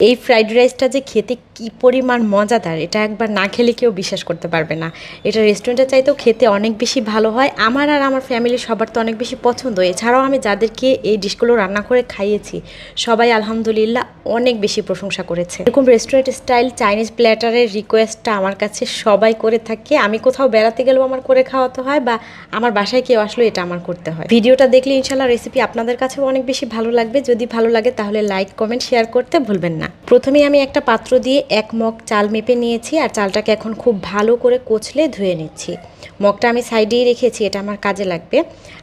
এই ফ্রাইড রাইসটা যে খেতে কি পরিমাণ মজাদার, এটা একবার না খেলে কেউ বিশ্বাস করতে পারবে না। এটা রেস্টুরেন্টে চাইতেও খেতে অনেক বেশি ভালো হয়। আমার আর আমার ফ্যামিলির সবার তো অনেক বেশি পছন্দ। এছাড়াও আমি যাদেরকে এই ডিশগুলো রান্না করে খাইয়েছি, সবাই আলহামদুলিল্লাহ অনেক বেশি প্রশংসা করেছে। এরকম রেস্টুরেন্ট স্টাইল চাইনিজ প্ল্যাটারের রিকোয়েস্টটা আমার কাছে সবাই করে থাকে। আমি কোথাও বেড়াতে গেলেও আমার করে খাওয়াতে হয় বা আমার বাসায় কেউ আসলো এটা আমার করতে হয়। ভিডিওটা দেখলে ইনশাল্লাহ রেসিপি আপনাদের কাছেও অনেক বেশি ভালো লাগবে। যদি ভালো লাগে তাহলে লাইক কমেন্ট শেয়ার করতে ভুলবেন না। প্রথমেই আমি একটা পাত্র দিয়ে এক মগ চাল মেপে নিয়েছি আর চালটাকে এখন খুব ভালো করে কোচলে ধুয়ে নিচ্ছি। মগটা আমি সাইডেই রেখেছি, এটা আমার কাজে লাগবে।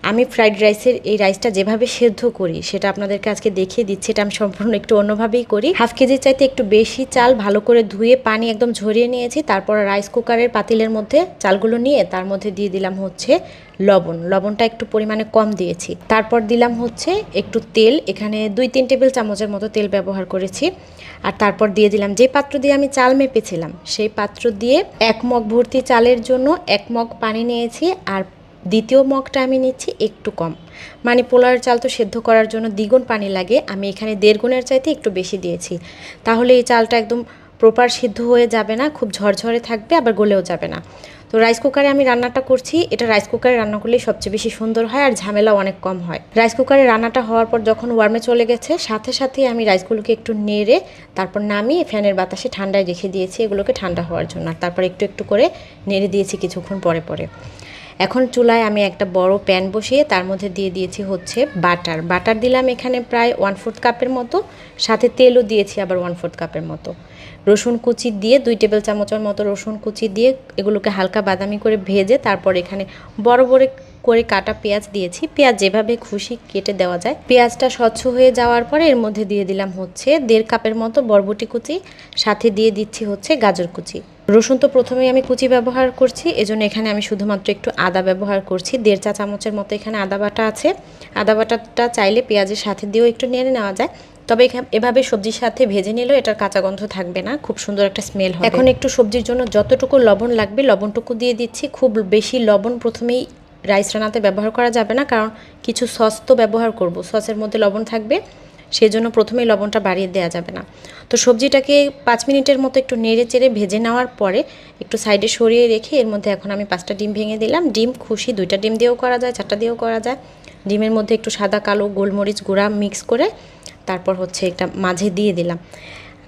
আমি ফ্রাইড রাইসের এই রাইসটা যেভাবে সেদ্ধ করি, সেটা আপনাদেরকে আজকে দেখিয়ে দিচ্ছি, এটা আমি সম্পূর্ণ একটু অন্যভাবেই করি। হাফ কেজির চাইতে একটু বেশি চাল ভালো করে ধুয়ে পানি একদম ঝরিয়ে নিয়েছি, তারপর রাইস কুকারের পাতিলের মধ্যে চালগুলো নিয়ে তার মধ্যে দিয়ে দিলাম হচ্ছে লবণ, লবণটা একটু পরিমাণে কম দিয়েছি। তারপর দিলাম হচ্ছে একটু তেল, এখানে দুই তিন টেবিল চামচের মতো তেল ব্যবহার করেছি। আর তারপর দিয়ে দিলাম যে পাত্র দিয়ে আমি চাল মেপেছিলাম, সেই পাত্র দিয়ে এক মগ ভর্তি চালের জন্য এক মগ পানি নিয়েছি আর দ্বিতীয় মগটা আমি নিচ্ছি একটু কম। মানে পোলার চাল তো সেদ্ধ করার জন্য দ্বিগুণ পানি লাগে, আমি এখানে দেড় গুণের চাইতে একটু বেশি দিয়েছি। তাহলে এই চালটা একদম প্রপার সিদ্ধ হয়ে যাবে না, খুব ঝরঝরে থাকবে, আবার গলেও যাবে না। তো রাইস কুকারে আমি রান্নাটা করছি, এটা রাইস কুকারে রান্না করলে সবচেয়ে বেশি সুন্দর হয় আর ঝামেলা অনেক কম হয়। রাইস কুকারে রান্নাটা হওয়ার পর যখন ওয়ার্মে চলে গেছে, সাথে সাথে আমি রাইসগুলোকে একটু নেড়ে, তারপর নামিয়ে ফ্যানের বাতাসে ঠান্ডায় রেখে দিয়েছি এগুলোকে ঠান্ডা হওয়ার জন্য। তারপর একটু একটু করে নেড়ে দিয়েছি কিছুক্ষণ পরে পরে। এখন চুলায় আমি একটা বড় প্যান বসিয়ে তার মধ্যে দিয়ে দিয়েছি হচ্ছে বাটার। বাটার দিলাম এখানে প্রায় ওয়ান ফোর্থ কাপের মতো, সাথে তেলও দিয়েছি আবার ওয়ান ফোর্থ কাপের মতো। রসুন কুচি দিয়ে দুই টেবিল চামচের মতো রসুন কুচি দিয়ে এগুলোকে হালকা বাদামি করে ভেজে তারপর এখানে বড় বড় করে কাটা পেঁয়াজ দিয়েছি। পেঁয়াজ যেভাবে খুশি কেটে দেওয়া যায়। পেঁয়াজটা স্বচ্ছ হয়ে যাওয়ার পরে এর মধ্যে দিয়ে দিলাম হচ্ছে দেড় কাপের মতো বরবটি কুচি, সাথে দিয়ে দিচ্ছি হচ্ছে গাজর কুচি। রসুন তো প্রথমেই আমি কুচি ব্যবহার করছি, এজন্য এখানে আমি শুধুমাত্র একটু আদা ব্যবহার করছি। দেড় চা চামচের মতো এখানে আদা বাটা আছে। আদা বাটাটা চাইলে পেঁয়াজের সাথে দিয়েও একটু নিয়ে নেওয়া যায়। তবে এভাবে সবজির সাথে ভেজে নিলেও এটার কাঁচা গন্ধ থাকবে না, খুব সুন্দর একটা স্মেল হবে। এখন একটু সবজির জন্য যতটুকু লবণ লাগবে, লবণটুকু দিয়ে দিচ্ছি। খুব বেশি লবণ প্রথমেই রাইস রান্নাতে ব্যবহার করা যাবে না, কারণ কিছু সস তো ব্যবহার করব, সসের মধ্যে লবণ থাকবে। সেই জন্য প্রথমেই লবণটা বাড়িয়ে দেওয়া যাবে না। তো সবজিটাকে পাঁচ মিনিটের মতো একটু নেড়ে চেড়ে ভেজে নেওয়ার পরে একটু সাইডে সরিয়ে রেখে এর মধ্যে এখন আমি পাঁচটা ডিম ভেঙে দিলাম। ডিম, খুশি দুইটা ডিম দিয়েও করা যায়, চারটা দিয়েও করা যায়। ডিমের মধ্যে একটু সাদা, কালো, গোলমরিচ গুঁড়া মিক্স করে তারপর হচ্ছে একটা মাঝে দিয়ে দিলাম।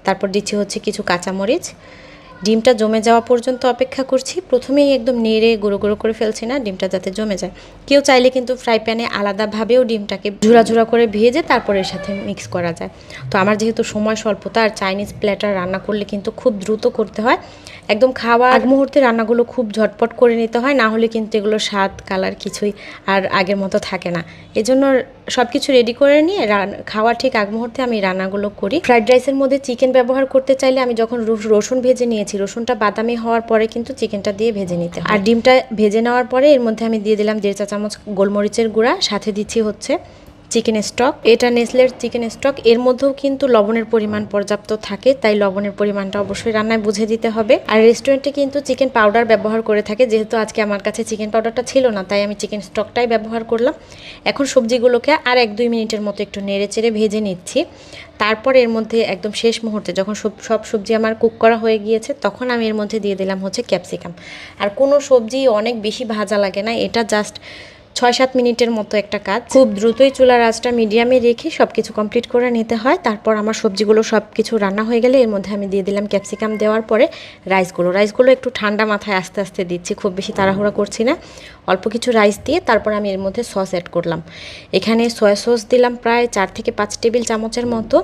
তারপর দিচ্ছি হচ্ছে কিছু কাঁচামরিচ। ডিমটা জমে যাওয়া পর্যন্ত অপেক্ষা করছি। প্রথমেই একদম নেড়ে গুঁড়ো গুঁড়ো করে ফেলছি না, ডিমটা যাতে জমে যায়। কেউ চাইলে কিন্তু ফ্রাই প্যানে আলাদাভাবেও ডিমটাকে ঝুরা করে ভেজে তারপরে এর সাথে মিক্স করা যায়। তো আমার যেহেতু সময় স্বল্পতা, আর চাইনিজ প্ল্যাটার রান্না করলে কিন্তু খুব দ্রুত করতে হয়। একদম খাওয়া আগ মুহূর্তে রান্নাগুলো খুব ঝটপট করে নিতে হয়, না হলে কিন্তু এগুলো স্বাদ, কালার কিছুই আর আগের মতো থাকে না। এজন্য সব কিছু রেডি করে নিয়ে খাওয়া ঠিক আগ মুহূর্তে আমি রান্নাগুলো করি। ফ্রাইড রাইসের মধ্যে চিকেন ব্যবহার করতে চাইলে আমি যখন রসুন ভেজে নিয়েছি, রসুনটা বাদামি হওয়ার পরে কিন্তু চিকেনটা দিয়ে ভেজে নিতে আর ডিমটা ভেজে নেওয়ার পরে এর মধ্যে আমি দিয়ে দিলাম দেড় চা চামচ গোলমরিচের গুঁড়া, সাথে দিচ্ছি হচ্ছে চিকেন স্টক। এটা নেসলের চিকেন স্টক। এর মধ্যেও কিন্তু লবণের পরিমাণ পর্যাপ্ত থাকে, তাই লবণের পরিমাণটা অবশ্যই রান্নায় বুঝে দিতে হবে। আর রেস্টুরেন্টে কিন্তু চিকেন পাউডার ব্যবহার করে থাকে, যেহেতু আজকে আমার কাছে চিকেন পাউডারটা ছিল না, তাই আমি চিকেন স্টকটাই ব্যবহার করলাম। এখন সবজিগুলোকে আর এক দুই মিনিটের মতো একটু নেড়ে চেড়ে ভেজে নিচ্ছি। তারপর এর মধ্যে একদম শেষ মুহূর্তে যখন সব সব সবজি আমার কুক করা হয়ে গিয়েছে, তখন আমি এর মধ্যে দিয়ে দিলাম হচ্ছে ক্যাপসিকাম। আর কোনো সবজি অনেক বেশি ভাজা লাগে না, এটা জাস্ট ছয় সাত মিনিটের মতো একটা কাজ। খুব দ্রুতই চুলার আঁচটা মিডিয়ামে রেখে সব কিছু কমপ্লিট করে নিতে হয়। তারপর আমার সবজিগুলো সব কিছু রান্না হয়ে গেলে এর মধ্যে আমি দিয়ে দিলাম ক্যাপসিকাম দেওয়ার পরে রাইসগুলো রাইসগুলো একটু ঠান্ডা মাথায় আস্তে আস্তে দিচ্ছি, খুব বেশি তাড়াহুড়া করছি না। অল্প কিছু রাইস দিয়ে তারপর আমি এর মধ্যে সস অ্যাড করলাম। এখানে সয়া সস দিলাম প্রায় চার থেকে পাঁচ টেবিল চামচের মতো।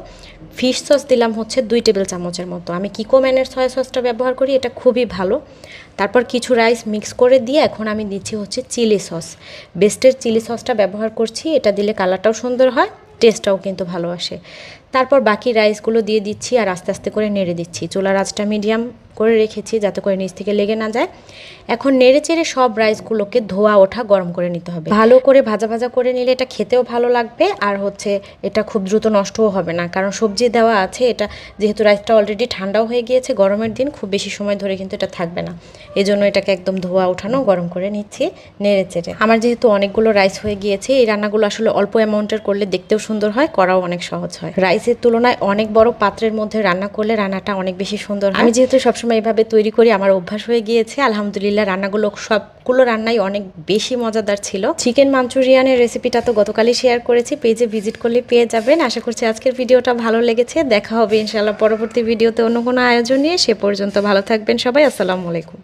ফিশ সস দিলাম হচ্ছে দুই টেবিল চামচের মতো। আমি কিকো ম্যানের সয়া সসটা ব্যবহার করি, এটা খুবই ভালো। তারপর কিছু রাইস মিক্স করে দিয়ে এখন আমি দিচ্ছি হচ্ছে চিলি সস বেস্টের চিলি সসটা ব্যবহার করছি, এটা দিলে কালারটাও সুন্দর হয় টেস্টটাও কিন্তু ভালো আসে। তারপর বাকি রাইসগুলো দিয়ে দিচ্ছি আর আস্তে আস্তে করে নেড়ে দিচ্ছি। চুলার আঁচটা মিডিয়াম করে রেখেছি যাতে করে নিচ থেকে লেগে না যায়। এখন নেড়ে চেড়ে সব রাইসগুলোকে ধোয়া, ওঠা, গরম করে নিতে হবে। ভালো করে ভাজা ভাজা করে নিলে এটা খেতেও ভালো লাগবে আর হচ্ছে এটা খুব দ্রুত নষ্টও হবে না। কারণ সবজি দেওয়া আছে, এটা যেহেতু রাইসটা অলরেডি ঠান্ডাও হয়ে গিয়েছে, গরমের দিন খুব বেশি সময় ধরে কিন্তু এটা থাকবে না। এই জন্য এটাকে একদম ধোয়া, ওঠানো, গরম করে নিচ্ছি নেড়ে চেড়ে। আমার যেহেতু অনেকগুলো রাইস হয়ে গিয়েছে, এই রান্নাগুলো আসলে অল্প অ্যামাউন্টের করলে দেখতেও সুন্দর হয়, করাও অনেক সহজ হয়। রাইসের তুলনায় অনেক বড় পাত্রের মধ্যে রান্না করলে রান্নাটা অনেক বেশি সুন্দর আমি যেহেতু সবসময় এভাবে তৈরি করি আমার অভ্যাস হয়ে গিয়েছে। আলহামদুলিল্লাহ, রান্নাগুলো সবগুলো রান্নাই অনেক বেশি মজাদার ছিল। চিকেন মাঞ্চুরিয়ানের রেসিপিটা তো গতকালই শেয়ার করেছি, পেজে ভিজিট করলে পেয়ে যাবেন। আশা করছি আজকের ভিডিওটা ভালো লেগেছে। দেখা হবে ইনশাআল্লাহ পরবর্তী ভিডিওতে অন্য কোনো আয়োজন নিয়ে। সে পর্যন্ত ভালো থাকবেন সবাই। আসসালামু আলাইকুম।